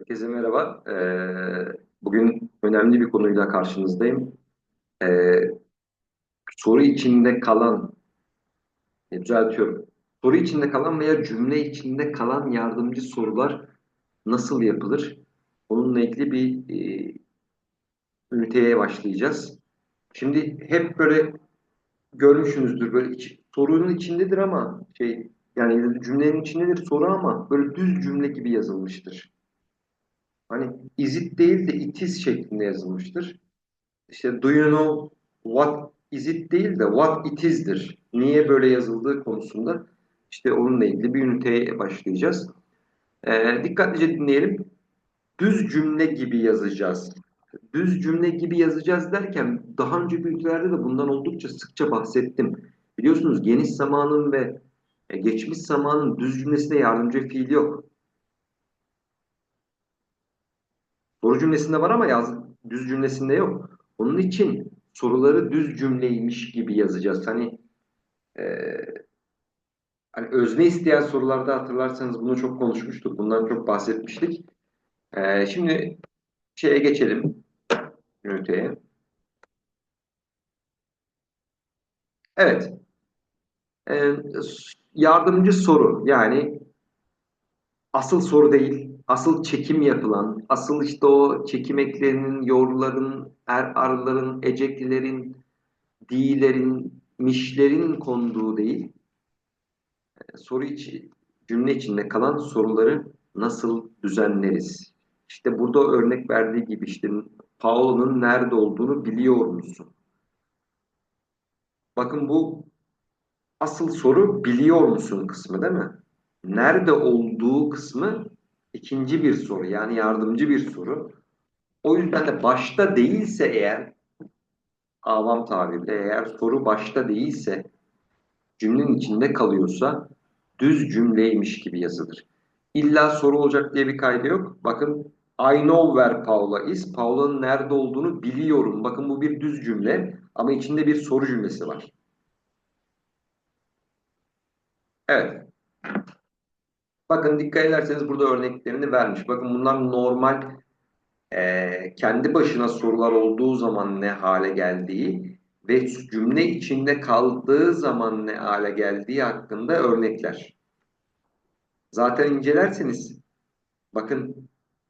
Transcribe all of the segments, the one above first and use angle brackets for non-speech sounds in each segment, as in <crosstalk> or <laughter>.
Herkese merhaba. Ee, bugün önemli bir konuyla karşınızdayım. Ee, soru içinde kalan, e, düzeltiyorum. Soru içinde kalan veya cümle içinde kalan yardımcı sorular nasıl yapılır? Onunla ilgili bir e, üniteye başlayacağız. Şimdi hep böyle görmüşsünüzdür böyle iç, sorunun içindedir ama şey yani cümlenin içindedir soru ama böyle düz cümle gibi yazılmıştır. Hani is it değil de it is şeklinde yazılmıştır. İşte do you know what is it değil de what it is'dir. Niye böyle yazıldığı konusunda işte onunla ilgili bir üniteye başlayacağız. Ee, dikkatlice dinleyelim. Düz cümle gibi yazacağız. Düz cümle gibi yazacağız derken daha önce ünitelerde de bundan oldukça sıkça bahsettim. Biliyorsunuz geniş zamanın ve e, geçmiş zamanın düz cümlesine yardımcı fiil yok. Soru cümlesinde var ama yaz, düz cümlesinde yok. Onun için soruları düz cümleymiş gibi yazacağız. Hani e, hani özne isteyen sorularda hatırlarsanız bunu çok konuşmuştuk. Bundan çok bahsetmiştik. E, şimdi şeye geçelim. Üniteye. Evet. E, yardımcı soru yani asıl soru değil, asıl çekim yapılan, asıl işte o çekim eklerinin, yorların, er, arıların, eceklilerin, di'lerin, mişlerin konduğu değil, e, soru içi, cümle içinde kalan soruları nasıl düzenleriz? İşte burada örnek verdiği gibi işte Paolo'nun nerede olduğunu biliyor musun? Bakın bu asıl soru biliyor musun kısmı değil mi? Nerede olduğu kısmı ikinci bir soru yani yardımcı bir soru. O yüzden de başta değilse eğer avam tabirle eğer soru başta değilse cümlenin içinde kalıyorsa düz cümleymiş gibi yazılır. İlla soru olacak diye bir kaydı yok. Bakın I know where Paula is. Paula'nın nerede olduğunu biliyorum. Bakın bu bir düz cümle ama içinde bir soru cümlesi var. Evet. Bakın dikkat ederseniz burada örneklerini vermiş. Bakın bunlar normal e, kendi başına sorular olduğu zaman ne hale geldiği ve cümle içinde kaldığı zaman ne hale geldiği hakkında örnekler. Zaten incelerseniz bakın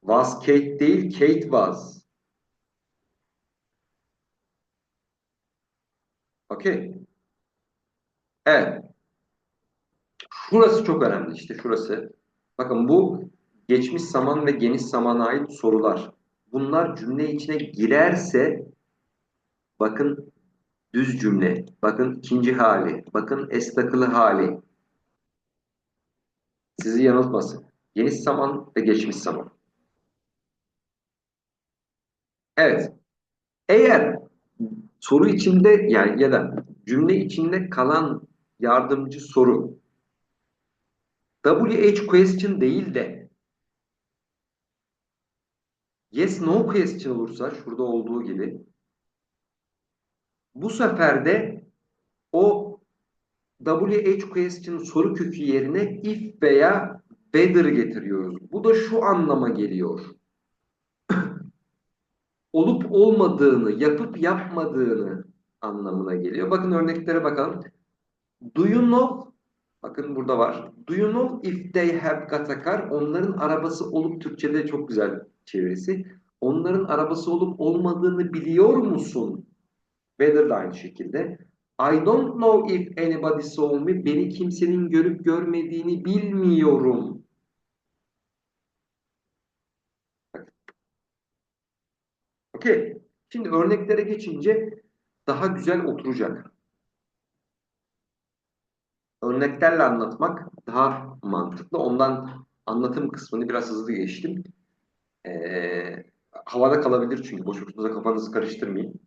was Kate değil Kate was. Okey. Evet. Şurası çok önemli işte şurası. Bakın bu geçmiş zaman ve geniş zamana ait sorular. Bunlar cümle içine girerse bakın düz cümle, bakın ikinci hali, bakın estakılı hali. Sizi yanıltmasın. Geniş zaman ve geçmiş zaman. Evet. Eğer soru içinde yani ya da cümle içinde kalan yardımcı soru WH question değil de yes no question olursa şurada olduğu gibi bu sefer de o WH question soru kökü yerine if veya better getiriyoruz. Bu da şu anlama geliyor. <coughs> Olup olmadığını, yapıp yapmadığını anlamına geliyor. Bakın örneklere bakalım. Do you know Bakın burada var. Do you know if they have got a car? Onların arabası olup Türkçe'de çok güzel çevirisi. Onların arabası olup olmadığını biliyor musun? Whether de aynı şekilde. I don't know if anybody saw me. Beni kimsenin görüp görmediğini bilmiyorum. Okey. Şimdi örneklere geçince daha güzel oturacak örneklerle anlatmak daha mantıklı. Ondan anlatım kısmını biraz hızlı geçtim. Ee, havada kalabilir çünkü boş kafanızı karıştırmayın.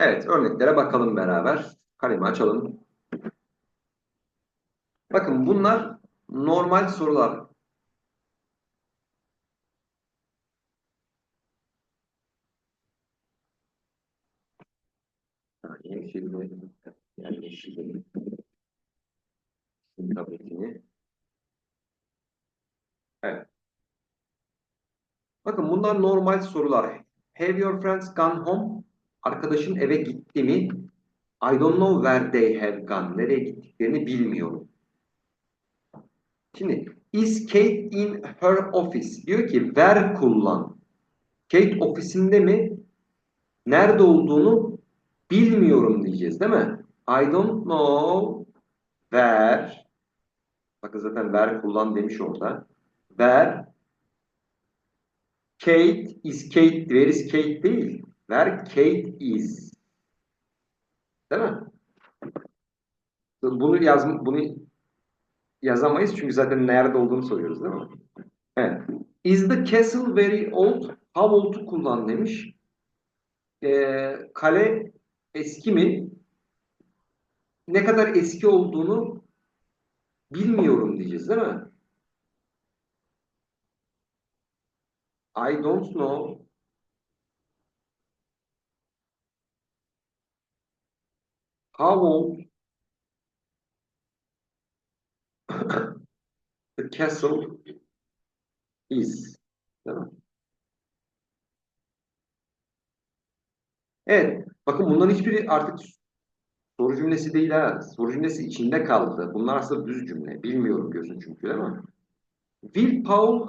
Evet, örneklere bakalım beraber. Kalemi açalım. Bakın bunlar normal sorular. Evet. Bakın bunlar normal sorular. Have your friends gone home? Arkadaşın eve gitti mi? I don't know where they have gone. Nereye gittiklerini bilmiyorum. Şimdi is Kate in her office? Diyor ki where kullan. Kate ofisinde mi? Nerede olduğunu bilmiyorum diyeceğiz değil mi? I don't know where bakın zaten where kullan demiş orada. Where Kate is Kate, where is Kate değil. Where Kate is. Değil mi? Bunu yaz bunu yazamayız çünkü zaten nerede olduğunu soruyoruz değil mi? Evet. Is the castle very old? How old'u kullan demiş. Ee, kale eski mi? Ne kadar eski olduğunu bilmiyorum diyeceğiz değil mi? I don't know how old the castle is. Mi? Evet. Bakın bunların hiçbiri artık soru cümlesi değil ha. Soru cümlesi içinde kaldı. Bunlar aslında düz cümle. Bilmiyorum diyorsun çünkü değil mi? Will Paul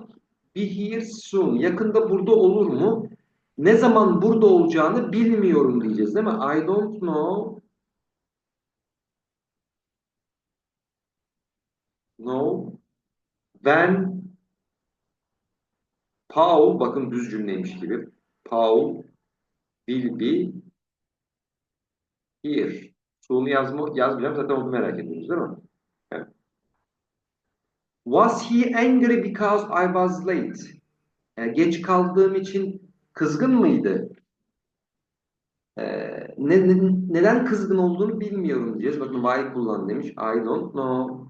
be here soon? Yakında burada olur mu? Ne zaman burada olacağını bilmiyorum diyeceğiz değil mi? I don't know. No. When Paul, bakın düz cümleymiş gibi. Paul will be here. Soon'u yazma, yazmayacağım. Zaten onu merak ediyoruz değil mi? Was he angry because I was late? Yani geç kaldığım için kızgın mıydı? Ee, ne, ne- neden kızgın olduğunu bilmiyorum diyeceğiz. Bakın why kullan demiş. I don't know.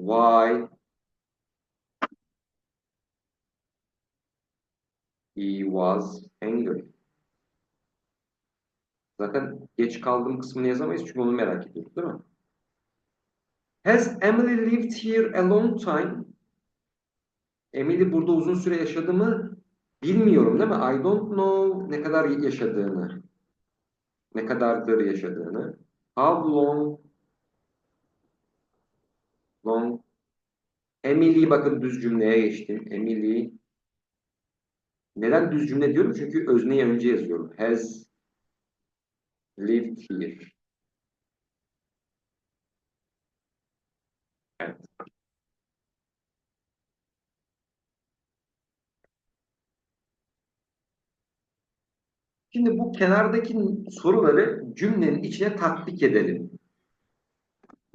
Why he was angry. Zaten geç kaldığım kısmını yazamayız çünkü onu merak ediyoruz değil mi? Has Emily lived here a long time? Emily burada uzun süre yaşadı mı? Bilmiyorum değil mi? I don't know ne kadar yaşadığını. Ne kadardır yaşadığını. How long Emily bakın düz cümleye geçtim. Emily neden düz cümle diyorum? Çünkü özneyi önce yazıyorum. Has lived here. Evet. Şimdi bu kenardaki soruları cümlenin içine tatbik edelim.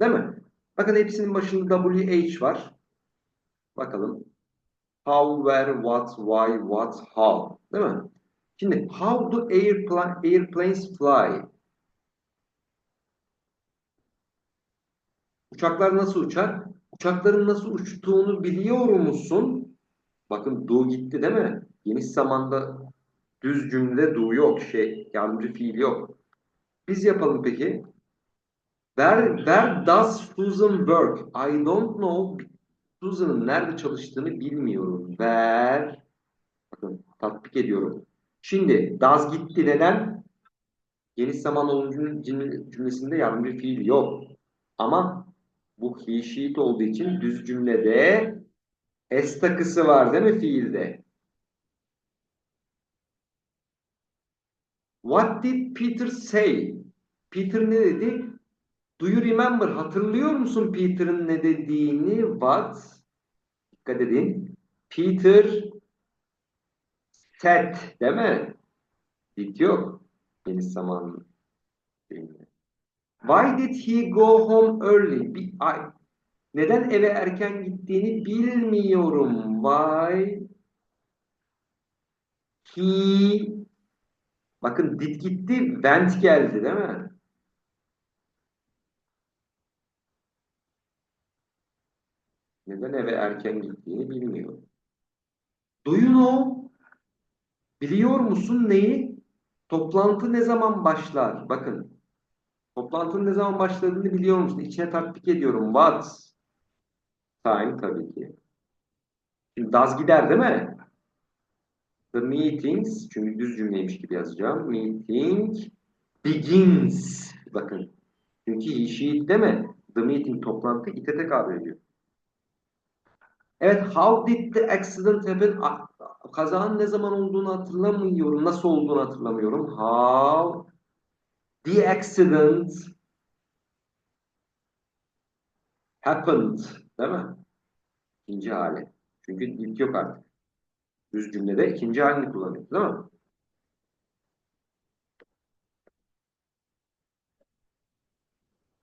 Değil mi? Bakın hepsinin başında WH var. Bakalım. How, where, what, why, what, how. Değil mi? Şimdi how do airpla airplanes fly? Uçaklar nasıl uçar? Uçakların nasıl uçtuğunu biliyor musun? Bakın do gitti değil mi? Geniş zamanda düz cümlede do yok. Şey, yardımcı fiil yok. Biz yapalım peki. Where, where does Susan work? I don't know. Susan'ın nerede çalıştığını bilmiyorum. Where bakın tatbik ediyorum. Şimdi does gitti neden? Geniş zaman olumlu cümle- cümlesinde yardımcı fiil yok. Ama bu he sheet olduğu için düz cümlede s takısı var değil mi fiilde? What did Peter say? Peter ne dedi? Do you remember? Hatırlıyor musun Peter'ın ne dediğini? What? Dikkat edin. Peter said değil mi? Did yok. Geniş zaman deyimli. Why did he go home early? Ay, neden eve erken gittiğini bilmiyorum. Why He bakın did gitti, went geldi değil mi? Neden eve erken gittiğini bilmiyor. Do you know? Biliyor musun neyi? Toplantı ne zaman başlar? Bakın. Toplantının ne zaman başladığını biliyor musun? İçine tatbik ediyorum. What? Time tabii ki. Şimdi does gider değil mi? The meetings, çünkü düz cümleymiş gibi yazacağım. Meeting begins. Bakın. Çünkü it değil mi? The meeting toplantı it'e tekabül ediyor. Evet, how did the accident happen? Ah, Kazanın ne zaman olduğunu hatırlamıyorum. Nasıl olduğunu hatırlamıyorum. How the accident happened. Değil mi? İkinci hali. Çünkü ilk yok artık. Düz cümlede ikinci halini kullanıyoruz. Değil mi?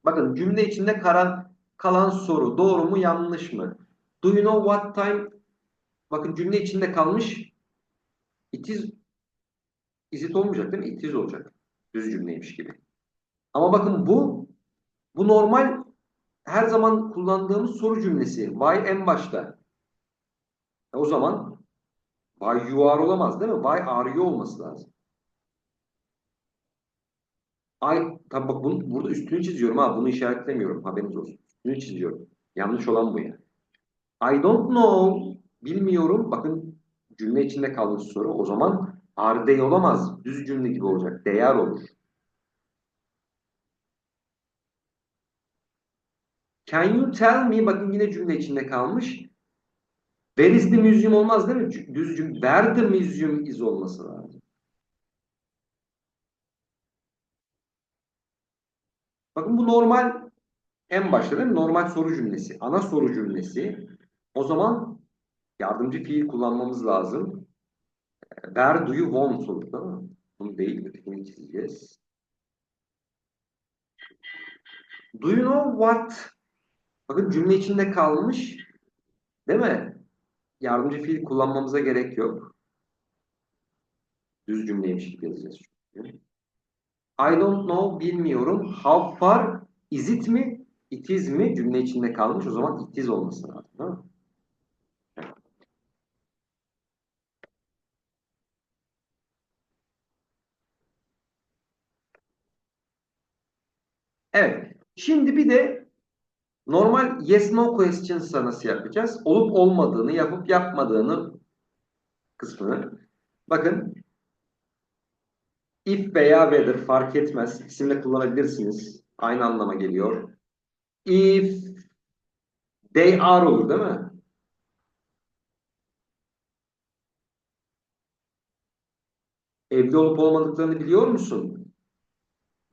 Bakın cümle içinde kalan, kalan soru doğru mu yanlış mı? Do you know what time? Bakın cümle içinde kalmış. It is, is it olmayacak değil mi? It is olacak. Düz cümleymiş gibi. Ama bakın bu bu normal her zaman kullandığımız soru cümlesi. Why en başta. E o zaman why you are olamaz değil mi? Why are you olması lazım. I, tabi bak bunu, burada üstünü çiziyorum ha. Bunu işaretlemiyorum. Haberiniz olsun. Üstünü çiziyorum. Yanlış olan bu yani. I don't know. Bilmiyorum. Bakın cümle içinde kalmış soru. O zaman are they olamaz. Düz cümle gibi olacak. Are olur. Can you tell me? Bakın yine cümle içinde kalmış. Where is the museum olmaz değil mi? Düz cümle. Where the museum is olması lazım. Bakın bu normal en başta değil mi? Normal soru cümlesi. Ana soru cümlesi. O zaman yardımcı fiil kullanmamız lazım. Where do you want olur değil mi? Bunu değil ötekini çizeceğiz. Do you know what? Bakın cümle içinde kalmış. Değil mi? Yardımcı fiil kullanmamıza gerek yok. Düz cümleymiş gibi yazacağız. çünkü. I don't know bilmiyorum. How far is it mi? It is mi? Cümle içinde kalmış. O zaman it is olması lazım. Değil mi? Evet. Şimdi bir de normal yes no questions'a nasıl yapacağız? Olup olmadığını, yapıp yapmadığını kısmını. Bakın if veya whether fark etmez. İkisini kullanabilirsiniz. Aynı anlama geliyor. If they are olur değil mi? Evli olup olmadıklarını biliyor musun?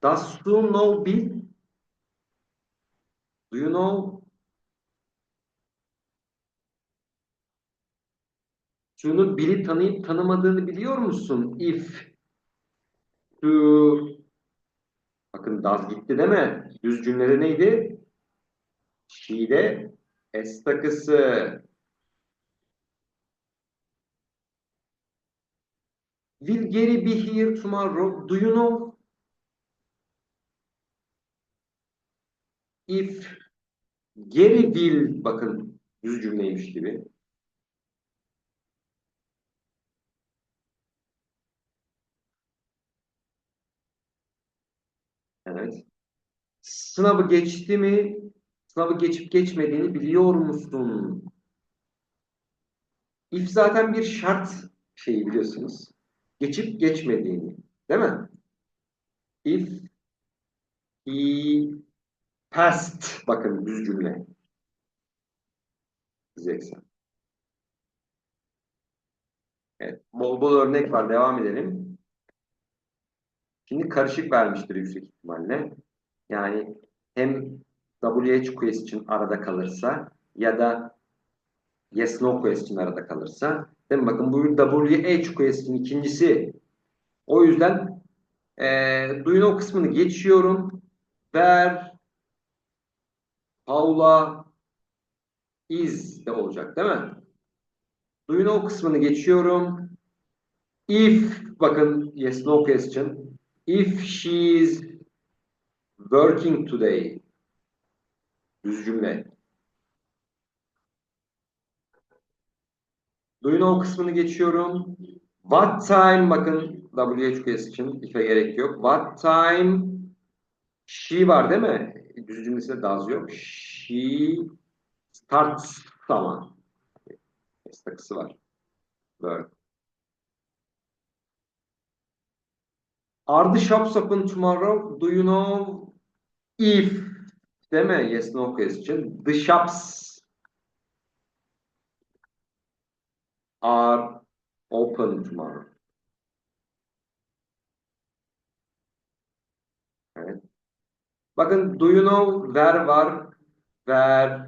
Does you know bil? Do you know? Şunu biri tanıyıp tanımadığını biliyor musun? If to bakın does gitti değil mi? Düz cümlede neydi? She'de S takısı. Will Gary be here tomorrow? Do you know? If Gary will bakın düz cümleymiş gibi. Evet. Sınavı geçti mi? Sınavı geçip geçmediğini biliyor musun? If zaten bir şart şeyi biliyorsunuz. Geçip geçmediğini. Değil mi? If he passed. Bakın düz cümle. Diyeceksin. Evet. Bol bol örnek var. Devam edelim. Şimdi karışık vermiştir yüksek ihtimalle. Yani hem WH question arada kalırsa ya da yes no question arada kalırsa. Değil mi? Bakın bu WH question ikincisi. O yüzden e, do you know kısmını geçiyorum. Where Paula is de olacak değil mi? Do you know kısmını geçiyorum. If, bakın yes no question. If she is working today. Düz cümle. Do you know kısmını geçiyorum. What time, bakın WH question, if'e gerek yok. What time she var değil mi? Düz cümlesinde does yok. She starts zaman. S takısı var. Verb. Are the shops open tomorrow? Do you know if değil mi? Yes no question. The shops are open tomorrow. Evet. Bakın do you know where var? Where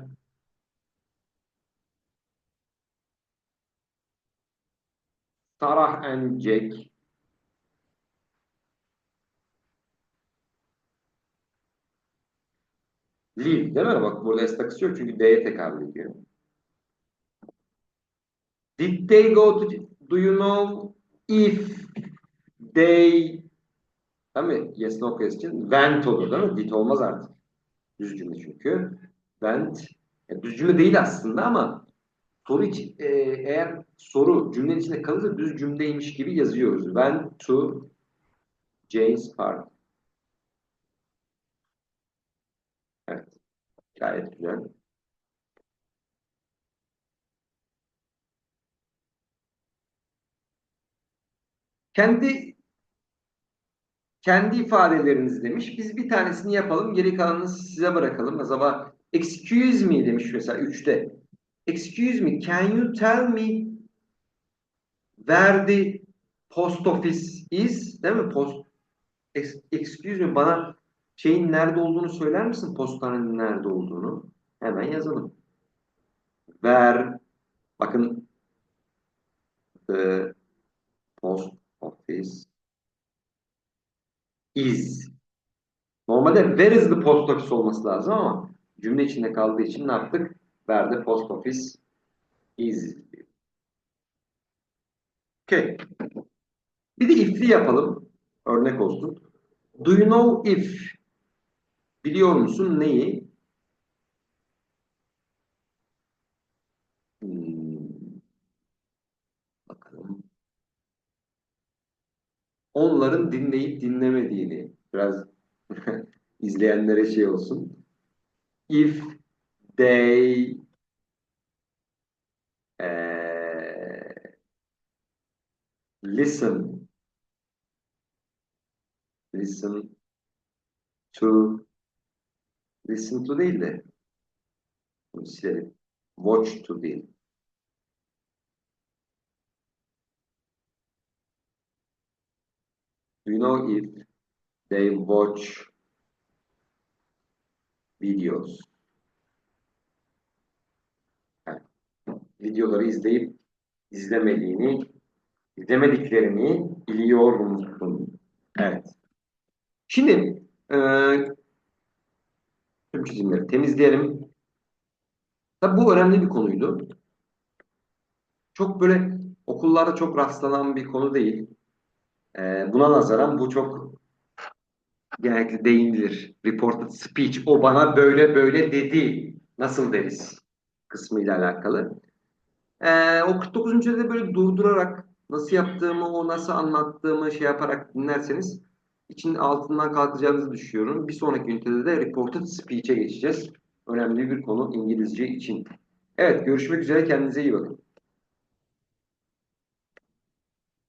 Sarah and Jack live değil mi? Bak burada S takısı yok çünkü D'ye tekabül ediyor. Did they go to do you know if they değil mi? Yes no question. Went olur değil mi? Did olmaz artık. Düz cümle çünkü. Went. Yani düz cümle değil aslında ama soru için e, eğer soru cümlenin içinde kalırsa düz cümleymiş gibi yazıyoruz. Went to James Park. Evet. Gayet güzel. Kendi kendi ifadeleriniz demiş. Biz bir tanesini yapalım. Geri kalanını size bırakalım. Mesela excuse me demiş mesela 3'te. Excuse me, can you tell me where the post office is? Değil mi? Post Ex- excuse me bana şeyin nerede olduğunu söyler misin? Postanenin nerede olduğunu. Hemen yazalım. Where bakın the post office is. Normalde where is the post office olması lazım ama cümle içinde kaldığı için ne yaptık? Where the post office is. Okay. Bir de if'li yapalım. Örnek olsun. Do you know if? Biliyor musun neyi? Hmm. Bakalım. Onların dinleyip dinlemediğini biraz <laughs> izleyenlere şey olsun. If they eh, listen listen to listen to değil de silelim. Watch to değil. Do you know if they watch videos? Yani, videoları izleyip izlemediğini, izlemediklerini biliyor musun? Evet. Şimdi e, tüm çizimleri temizleyelim. Tabii bu önemli bir konuydu. Çok böyle okullarda çok rastlanan bir konu değil. E, buna nazaran bu çok genellikle değinilir. Reported speech. O bana böyle böyle dedi. Nasıl deriz? kısmıyla alakalı. E, o 49. de böyle durdurarak nasıl yaptığımı, o nasıl anlattığımı şey yaparak dinlerseniz için altından kalkacağınızı düşünüyorum. Bir sonraki ünitede de reported speech'e geçeceğiz. Önemli bir konu İngilizce için. Evet, görüşmek üzere. Kendinize iyi bakın.